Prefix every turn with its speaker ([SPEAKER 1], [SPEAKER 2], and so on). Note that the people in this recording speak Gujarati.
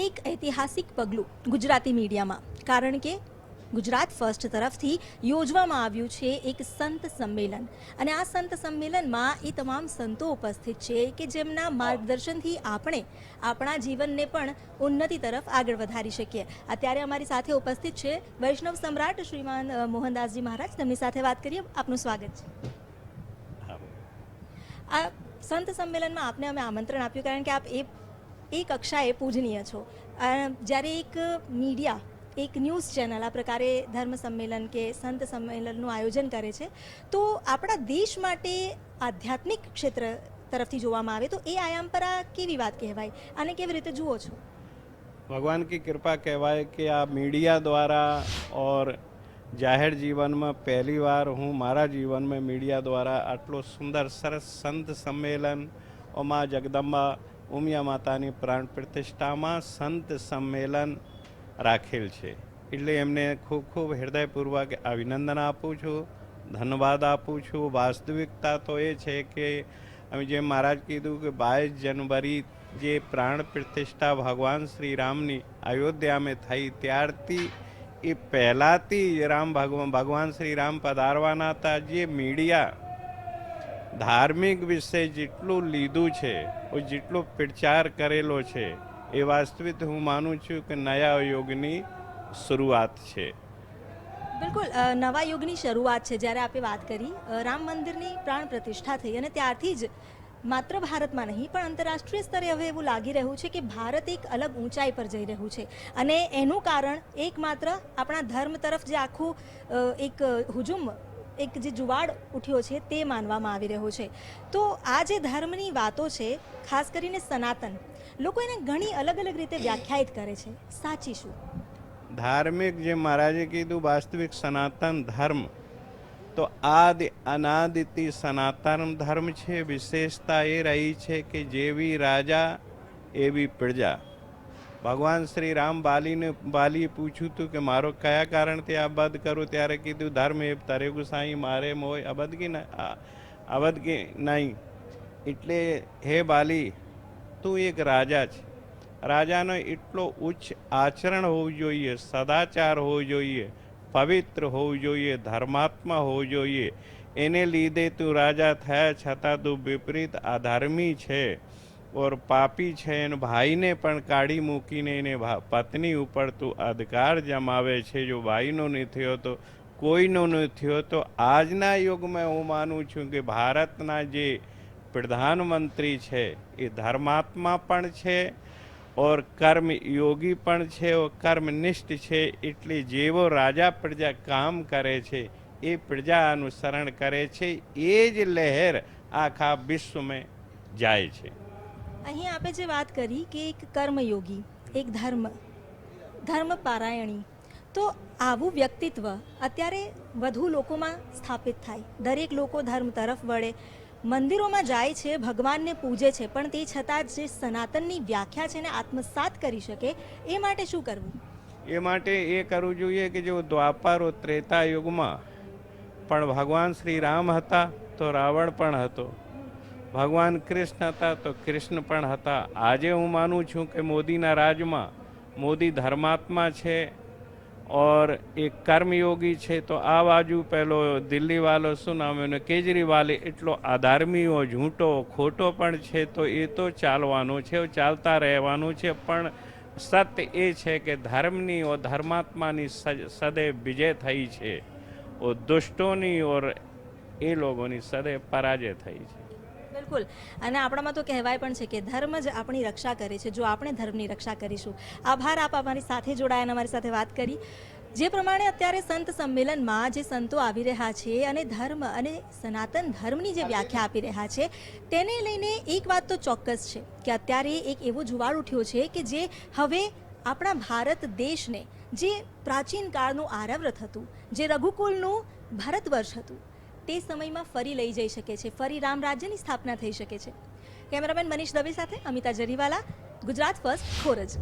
[SPEAKER 1] એક ઐતિહાસિક પગલું ગુજરાતી મીડિયામાં. કારણ કે ગુજરાત ફર્સ્ટ તરફથી યોજવામાં આવ્યું છે એક સંત સંમેલન. અને આ સંત સંમેલનમાં એ તમામ સંતો ઉપસ્થિત છે કે જેમના માર્ગદર્શનથી આપણે આપણા જીવનને પણ ઉન્નતિ તરફ આગળ વધારી શકીએ. અત્યારે અમારી સાથે ઉપસ્થિત છે વૈષ્ણવ સમ્રાટ શ્રીમાન મોહનદાસજી મહારાજ. તેમની સાથે વાત કરીએ. આપનું સ્વાગત છે. આ સંત સંમેલનમાં આપને અમે આમંત્રણ આપ્યું કારણ કે આપ એ એ કક્ષાએ પૂજનીય છો. જ્યારે એક મીડિયા, એક ન્યૂઝ ચેનલ આ પ્રકારે ધર્મ સંમેલન કે સંત સંમેલનનું આયોજન કરે છે, તો આપણા દેશ માટે આધ્યાત્મિક ક્ષેત્ર તરફથી જોવામાં આવે તો એ આયામ પર આ કેવી વાત કહેવાય? અને કેવી રીતે જુઓ છો?
[SPEAKER 2] ભગવાન કી કૃપા કહેવાય કે આ મીડિયા દ્વારા ઓર જાહેર જીવનમાં પહેલીવાર હું મારા જીવનમાં મીડિયા દ્વારા આટલો સુંદર, સરસ સંત સંમેલન, ઓમાં જગદંબા ઉમિયા માતાની પ્રાણ પ્રતિષ્ઠામાં સંત સંમેલન રાખેલ છે. એટલે એમને ખૂબ ખૂબ હૃદયપૂર્વક અભિનંદન આપું છું, ધન્યવાદ આપું છું. વાસ્તવિકતા તો એ છે કે અમે જે મહારાજ કીધું કે બાવીસ જનવરી જે પ્રાણ પ્રતિષ્ઠા ભગવાન શ્રી રામની અયોધ્યામાં થઈ, ત્યારથી એ પહેલાંથી રામ ભગવાન ભગવાન શ્રી રામ પધારવાના હતા. જે મીડિયા ધાર્મિક વિશે જેટલું લીધું છે જેટલો પ્રચાર કરેલો છે, એ વાસ્તવિક હું માનું છું કે નયા યુગની શરૂઆત છે.
[SPEAKER 1] બિલકુલ નવા યુગની શરૂઆત છે. જ્યારે આપણે વાત કરી રામ મંદિરની પ્રાણ પ્રતિષ્ઠા થઈ અને ત્યારથી જ માત્ર ભારતમાં નહીં, પણ આંતરરાષ્ટ્રીય સ્તરે હવે એવું લાગી રહ્યું છે કે ભારત એક અલગ ઊંચાઈ પર જઈ રહ્યું છે. અને એનું કારણ એકમાત્ર આપણા ધર્મ તરફ જે આખું એક હુજુમ એક જે જુવાડ ઉઠ્યો છે તે માનવામાં આવી રહ્યો છે. તો આ જે ધર્મની વાતો છે, ખાસ કરીને સનાતન, લોકો એને ઘણી અલગ અલગ રીતે વ્યાખ્યાયિત કરે છે. સાચી શું?
[SPEAKER 2] ધાર્મિક જે મહારાજે કીધું, વાસ્તવિક સનાતન ધર્મ, તો આદિ, અનાદિતિ સનાતન ધર્મ છે. વિશેષતા એ રહી છે કે જેવી રાજા, એવી પ્રજા. ભગવાન શ્રી રામ બાલીને બાલીએ પૂછ્યું હતું કે મારો કયા કારણથી આ બધ કરું? ત્યારે કીધું, ધર્મ એ તરે ગુસાઈ મારે મોય અબધ કે અબધ નહીં. એટલે હે બાલી, તું એક રાજા છે. રાજાનો એટલો ઉચ્ચ આચરણ હોવું જોઈએ, સદાચાર હોવું જોઈએ, પવિત્ર હોવું જોઈએ, ધર્માત્મા હોવું જોઈએ. એને લીધે તું રાજા થયા છતાં તું વિપરીત આધર્મી છે. ઓર પાપી છે એને ભાઈને પણ કાઢી મૂકીને એને પત્ની ઉપર તું અધિકાર જમાવે છે જો ભાઈનો નહીં થયો તો કોઈનો નહીં થયો તો આજના યુગમાં હું માનું છું કે ભારતના જે પ્રધાનમંત્રી છે એ ધર્માત્મા પણ છે ઓર કર્મ યોગી પણ છે ઓર કર્મનિષ્ઠ છે એટલે જેવો રાજા પ્રજા કામ કરે છે એ પ્રજા અનુસરણ કરે છે એ જ લહેર આખા વિશ્વમાં જાય છે
[SPEAKER 1] અહીં આપે જે વાત કરી કે એક કર્મયોગી, એક ધર્મ ધર્મ પારાયણી તો આવું વ્યક્તિત્વ અત્યારે વધુ લોકોમાં સ્થાપિત થાય. દરેક લોકો ધર્મ તરફ વળે. મંદિરોમાં જાય છે, ભગવાનને પૂજે છે, પણ તે છતાં જે સનાતનની વ્યાખ્યા છે ને આત્મસાત કરી શકે, એ માટે શું કરવું?
[SPEAKER 2] એ માટે એ કરવું જોઈએ કે જો દ્વાપારો ત્રેતા યુગમાં પણ ભગવાન શ્રી રામ હતા, તો રાવણ પણ હતો. ભગવાન કૃષ્ણ હતા તો કૃષ્ણ પણ હતા. આજે હું માનું છું કે મોદીના રાજમાં, મોદી ધર્માત્મા છે ઓર એક કર્મયોગી છે, તો આ બાજુ પહેલો દિલ્હીવાલો શું નામ એને, કેજરીવાલ એટલો આધાર્મીઓ, ઝૂંટો, ખોટો પણ છે, તો એ તો ચાલવાનું છે ચાલતા રહેવાનું છે, પણ સત્ય એ છે કે ધર્મની ઓર ધર્માત્માની સદૈવ વિજય થઈ છે. ઓર દુષ્ટોની ઓર એ લોકોની સદૈવ પરાજય થઈ છે.
[SPEAKER 1] બિલકુલ. અને આપણામાં તો કહેવાય પણ છે કે ધર્મ જ આપણી રક્ષા કરે છે. જો આપણે ધર્મની રક્ષા કરીશું. આભાર આપ અમારી સાથે જોડાયા અને અમારી સાથે વાત કરી. જે પ્રમાણે અત્યારે સંત સંમેલનમાં જે સંતો આવી રહ્યા છે અને ધર્મ અને સનાતન ધર્મની જે વ્યાખ્યા આપી રહ્યા છે, તેને લઈને એક વાત તો ચોક્કસ છે કે અત્યારે એક એવો જુવાળ ઉઠ્યો છે કે જે હવે આપણા ભારત દેશને જે પ્રાચીન કાળનું આરવ્રત હતું, જે રઘુકુલનું ભારતવર્ષ હતું તે સમયમાં ફરી લઈ જઈ શકે છે. ફરી રામ રાજ્યની સ્થાપના થઈ શકે છે. કેમેરામેન મનીષ દવે સાથે અમિતા જરીવાલા, ગુજરાત ફર્સ્ટ, ખોરજ.